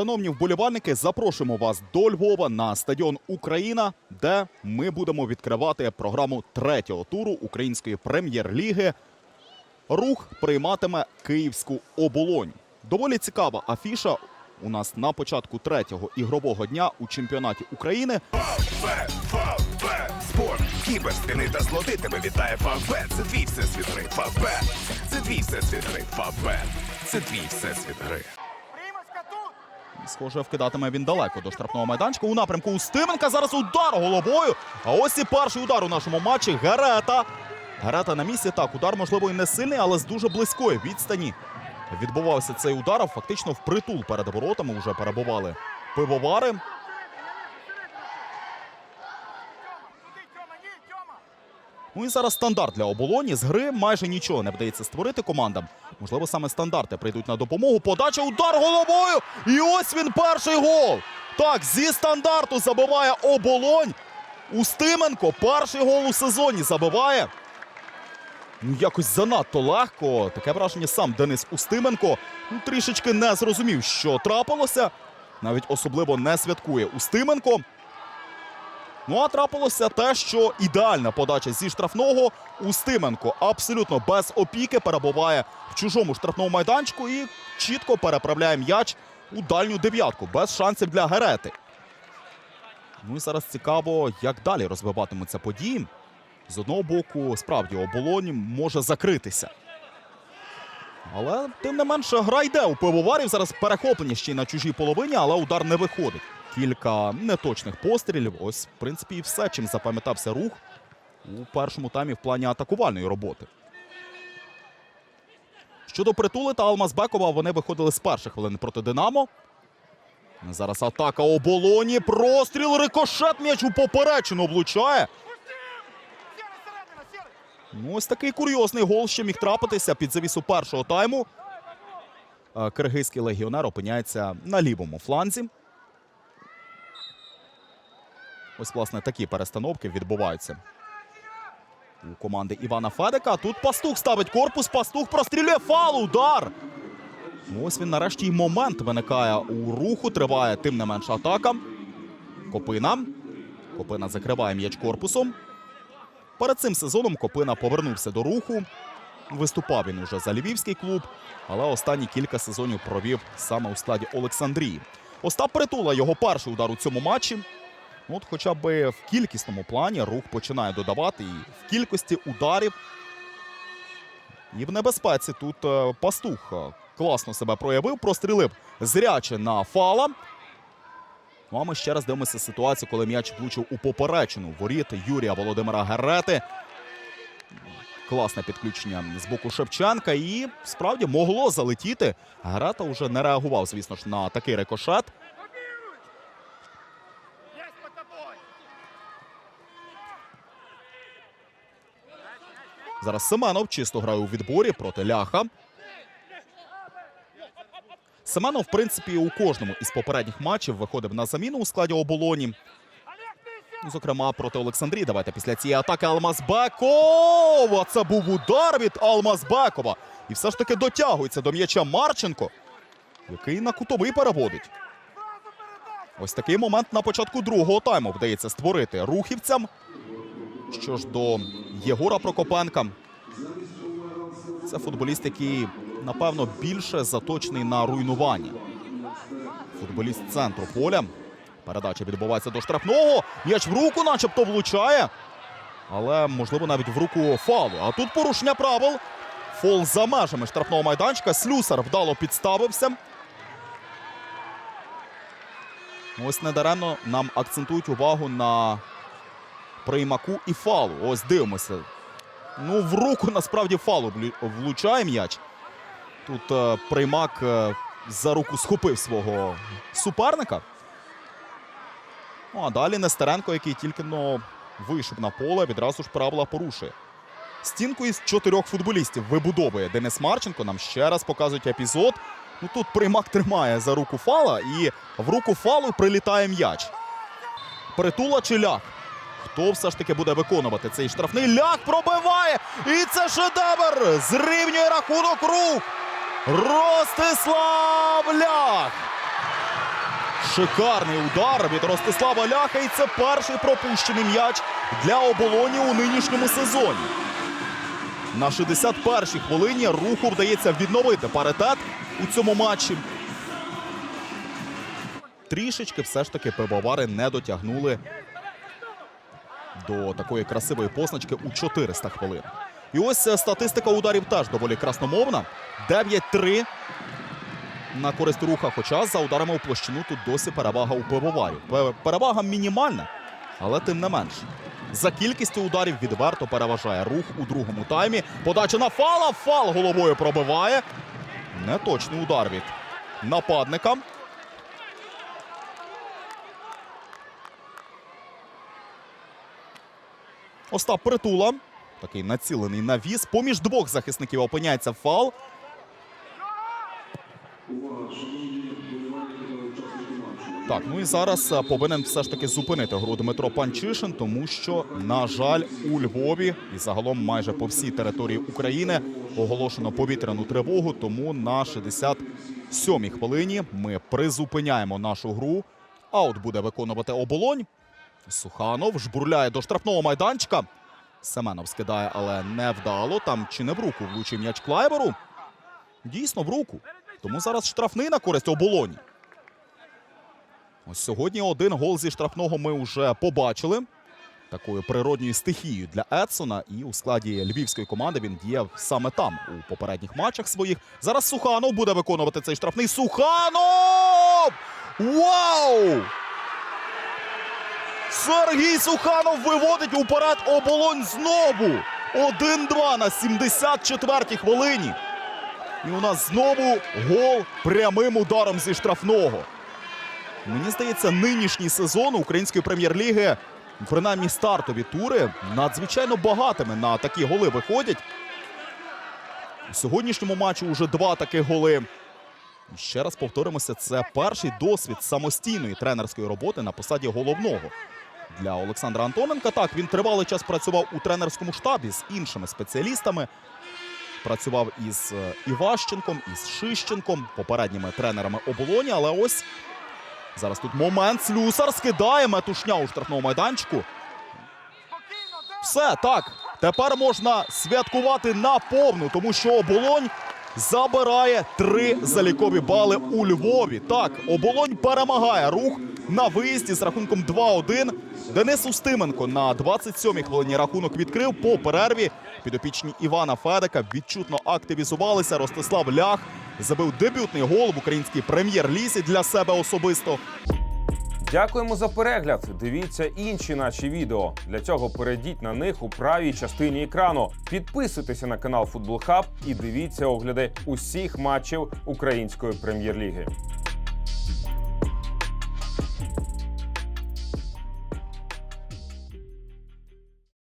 Шановні вболівальники, запрошуємо вас до Львова на стадіон Україна, де ми будемо відкривати програму третього туру української прем'єр-ліги. Рух прийматиме київську оболонь. Доволі цікава афіша. У нас на початку третього ігрового дня у чемпіонаті України. Спорт, кібер, стіни та злоти тебе вітає Фавбет. Це твій всесвіт гри. Фавбет. Це твій всесвіт гри. Фавбет. Це твій всесвіт гри. Схоже, вкидатиме він далеко до штрафного майданчика. У напрямку Устименка. Зараз удар головою. А ось і перший удар у нашому матчі. Гарета. Гарета на місці. Так, удар, можливо, і не сильний, але з дуже близької відстані. Відбувався цей удар. Фактично впритул перед воротами вже перебували пивовари. Ну і зараз стандарт для оболоні. З гри майже нічого не вдається створити командам. Можливо, саме стандарти прийдуть на допомогу. Подача, удар головою. І ось він перший гол. Так, зі стандарту забиває оболонь. Устименко перший гол у сезоні забиває. Ну, якось занадто легко. Таке враження сам Денис Устименко ну, трішечки не зрозумів, що трапилося. Навіть особливо не святкує Устименко. Ну а трапилося те, що ідеальна подача зі штрафного Устименко абсолютно без опіки перебуває в чужому штрафному майданчику і чітко переправляє м'яч у дальню дев'ятку без шансів для Герети. Ну і зараз цікаво, як далі розвиватимуться події. З одного боку, справді оболонь може закритися. Але тим не менше гра йде у пивоварів. Зараз перехоплення ще й на чужій половині, але удар не виходить. Кілька неточних пострілів. Ось, в принципі, і все, чим запам'ятався рух у першому таймі в плані атакувальної роботи. Щодо притули та Алмазбекова, вони виходили з перших хвилин проти Динамо. Зараз атака оболоні. Простріл, рикошет, м'яч у поперечину сірий! Ну, ось такий курйозний гол ще міг трапитися під завісу першого тайму. Е, Киргизький легіонер опиняється на лівому фланзі. Ось, власне, такі перестановки відбуваються у команди Івана Федека. Тут пастух ставить корпус, пастух прострілює фал, удар. Ось він нарешті й момент виникає у руху. Триває тим не менша атака. Копина. Копина закриває м'яч корпусом. Перед цим сезоном Копина повернувся до руху. Виступав він уже за львівський клуб, але останні кілька сезонів провів саме у складі Олександрії. Остап Притула його перший удар у цьому матчі. Ну, От хоча б в кількісному плані рух починає додавати і в кількості ударів. І в небезпеці тут е, пастух е, класно себе проявив, прострілив зряче на фала. Ну а ми ще раз дивимося ситуацію, коли м'яч влучив у поперечину воріт Юрія Володимира Герети. Класне підключення з боку Шевченка. І справді могло залетіти. Герета вже не реагував, звісно ж, на такий рикошет. Зараз Семенов чисто грає у відборі проти ляха. Семенов, в принципі, у кожному із попередніх матчів виходив на заміну у складі оболоні. Сюди! Зокрема, проти Олександрії. Давайте після цієї атаки Алмазбекова. Це був удар від Алмазбекова. І все ж таки дотягується до м'яча Марченко, який на кутовий переводить. Ось такий момент на початку другого тайму вдається створити рухівцям. Що ж до Єгора Прокопенка, це футболіст, який, напевно, більше заточений на руйнування. Футболіст центру поля. Передача відбувається до штрафного. М'яч в руку, начебто, влучає. Але, можливо, навіть в руку фалу. А тут порушення правил. Фол за межами штрафного майданчика. Слюсар вдало підставився. Ось недаремно нам акцентують увагу на приймаку і фалу. Ось дивимося. Ну, в руку насправді фалу влучає м'яч. Тут е, приймак е, за руку схопив свого суперника. Ну, а далі Нестеренко, який тільки но вийшов на поле, відразу ж правила порушує. Стінку із чотирьох футболістів вибудовує Денис Марченко. Нам ще раз показують епізод. Ну тут приймак тримає за руку фала, і в руку фалу прилітає м'яч. Притула чи ляк? Хто все ж таки буде виконувати цей штрафний? Ляк пробиває! І це шедевр! Зрівнює рахунок рух! Ростислав Ляк! Шикарний удар від Ростислава Ляха. І це перший пропущений м'яч для оболоні у нинішньому сезоні. На 61-й хвилині руху вдається відновити паритет у цьому матчі. Трішечки все ж таки пивовари не дотягнули до такої красивої позначки у 400 хвилин. І ось е, статистика ударів теж доволі красномовна. 9-3 на користь руха. Хоча за ударами у площину тут досі перевага у пивоварів. Перевага мінімальна, але тим не менш. За кількістю ударів відверто переважає рух у другому таймі. Подача на фала. Фал головою пробиває. Неточний удар від нападника. Остап Притула. Такий націлений навіс. Поміж двох захисників опиняється фал. Так, ну і зараз е, повинен все ж таки зупинити гру Дмитро Панчишин, тому що, на жаль, у Львові і загалом майже по всій території України оголошено повітряну тривогу. Тому на 67-й хвилині ми призупиняємо нашу гру. Аут буде виконувати оболонь. Суханов жбурляє до штрафного майданчика. Семенов скидає, але невдало. Там чи не в руку влучив м'яч Клайберу? Дійсно, в руку. Тому зараз штрафний на користь оболоні. Ось сьогодні один гол зі штрафного ми вже побачили. Такою природньою стихією для Едсона. І у складі львівської команди він діяв саме там у попередніх матчах своїх. Зараз Суханов буде виконувати цей штрафний. Суханов! Вау! Сергій Суханов виводить уперед оболонь знову. 1-2 на 74-й хвилині. І у нас знову гол прямим ударом зі штрафного. Мені здається, нинішній сезон української прем'єр-ліги, принаймні стартові тури, надзвичайно багатими на такі голи виходять. У сьогоднішньому матчі вже два таких голи. І ще раз повторимося, це перший досвід самостійної тренерської роботи на посаді головного для Олександра Антоненка. Так, він тривалий час працював у тренерському штабі з іншими спеціалістами. Працював із е, Іващенком, із Шищенком, попередніми тренерами оболоні. Але ось зараз тут момент. Слюсар скидає метушня у штрафному майданчику. Все так. Тепер можна святкувати на повну, тому що оболонь забирає три залікові бали у Львові. Так, оболонь перемагає рух на виїзді з рахунком 2-1. Денис Устименко на 27-й хвилині рахунок відкрив по перерві. Підопічні Івана Федека відчутно активізувалися. Ростислав Лях забив дебютний гол в українській прем'єр-лізі для себе особисто. Дякуємо за перегляд. Дивіться інші наші відео. Для цього перейдіть на них у правій частині екрану. Підписуйтеся на канал Футбол Хаб і дивіться огляди усіх матчів української прем'єр-ліги.